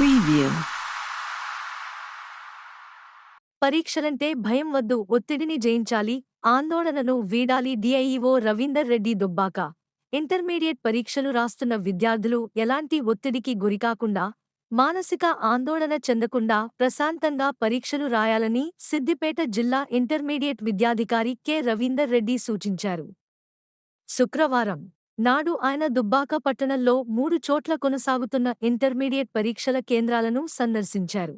Preview. పరీక్షలంటే భయం వద్దు ఒత్తిడిని జయించాలి ఆందోళనను వీడాలి డిఐఈఓ రవీందర్ రెడ్డి దుబ్బాక. ఇంటర్మీడియట్ పరీక్షలు రాస్తున్న విద్యార్థులు ఎలాంటి ఒత్తిడికి గురికాకుండా మానసిక ఆందోళన చెందకుండా ప్రశాంతంగా పరీక్షలు రాయాలని సిద్దిపేట జిల్లా ఇంటర్మీడియట్ విద్యాధికారి కె రవీందర్ రెడ్డి సూచించారు. శుక్రవారం నాడు ఆయన దుబ్బాక పట్టణంలో మూడు చోట్ల కొనసాగుతున్న ఇంటర్మీడియట్ పరీక్షల కేంద్రాలను సందర్శించారు.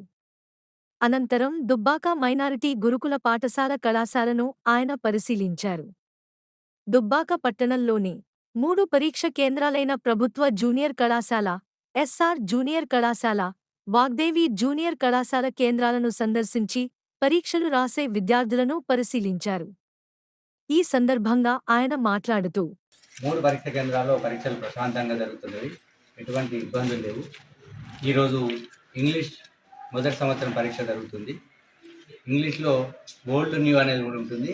అనంతరం దుబ్బాక మైనారిటీ గురుకుల పాఠశాల కళాశాలను ఆయన పరిశీలించారు. దుబ్బాక పట్టణంలోని మూడు పరీక్ష కేంద్రాలైన ప్రభుత్వ జూనియర్ కళాశాల ఎస్ఆర్ జూనియర్ కళాశాల వాగ్దేవి జూనియర్ కళాశాల కేంద్రాలను సందర్శించి పరీక్షలు రాసే విద్యార్థులను పరిశీలించారు. ఈ సందర్భంగా ఆయన మాట్లాడుతూ మూడు పరీక్ష కేంద్రాల్లో పరీక్షలు ప్రశాంతంగా జరుగుతున్నవి. ఎటువంటి ఇబ్బందులు లేవు. ఈరోజు ఇంగ్లీష్ మొదటి సంవత్సరం పరీక్ష జరుగుతుంది. ఇంగ్లీష్లో ఓల్డ్ న్యూ అనేది కూడా ఉంటుంది.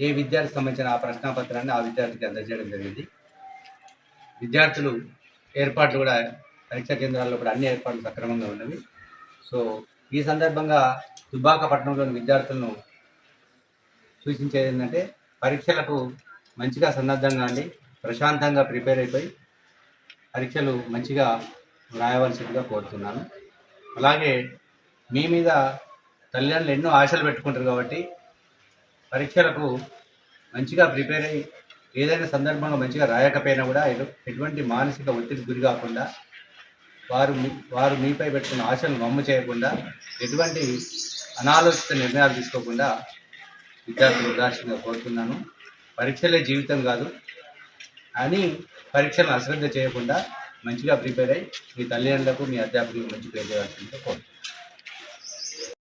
ఏ విద్యార్థికి సంబంధించిన ఆ ప్రశ్నాపత్రాన్ని ఆ విద్యార్థికి అందజేయడం జరిగింది. విద్యార్థులు ఏర్పాట్లు కూడా పరీక్షా కేంద్రాల్లో కూడా అన్ని ఏర్పాట్లు సక్రమంగా ఉన్నవి. సో ఈ సందర్భంగా దుబ్బాకపట్నంలోని విద్యార్థులను సూచించేది ఏంటంటే పరీక్షలకు మంచిగా సన్నద్ధంగా అండి ప్రశాంతంగా ప్రిపేర్ అయిపోయి పరీక్షలు మంచిగా రాయవలసిందిగా కోరుతున్నాను. అలాగే మీ మీద తల్లిదండ్రులు ఎన్నో ఆశలు పెట్టుకుంటారు కాబట్టి పరీక్షలకు మంచిగా ప్రిపేర్ అయ్యి ఏదైనా సందర్భంగా మంచిగా రాయకపోయినా కూడా ఎటువంటి మానసిక ఒత్తిడి గురి కాకుండా వారు వారు మీపై పెట్టుకున్న ఆశలను మమ్ము చేయకుండా ఎటువంటి అనాలోచిత నిర్ణయాలు తీసుకోకుండా విద్యార్థులు ఉదాహరణగా కోరుతున్నాను. పరీక్షలే జీవితం కాదు అని పరీక్షలను అశ్రద్ధ చేయకుండా మంచిగా ప్రిపేర్ అయ్యి మీ తల్లిదండ్రులకు మీ అధ్యాపకులకు మంచి పేరు చేయాల్సిందిగా కోరుతున్నాను.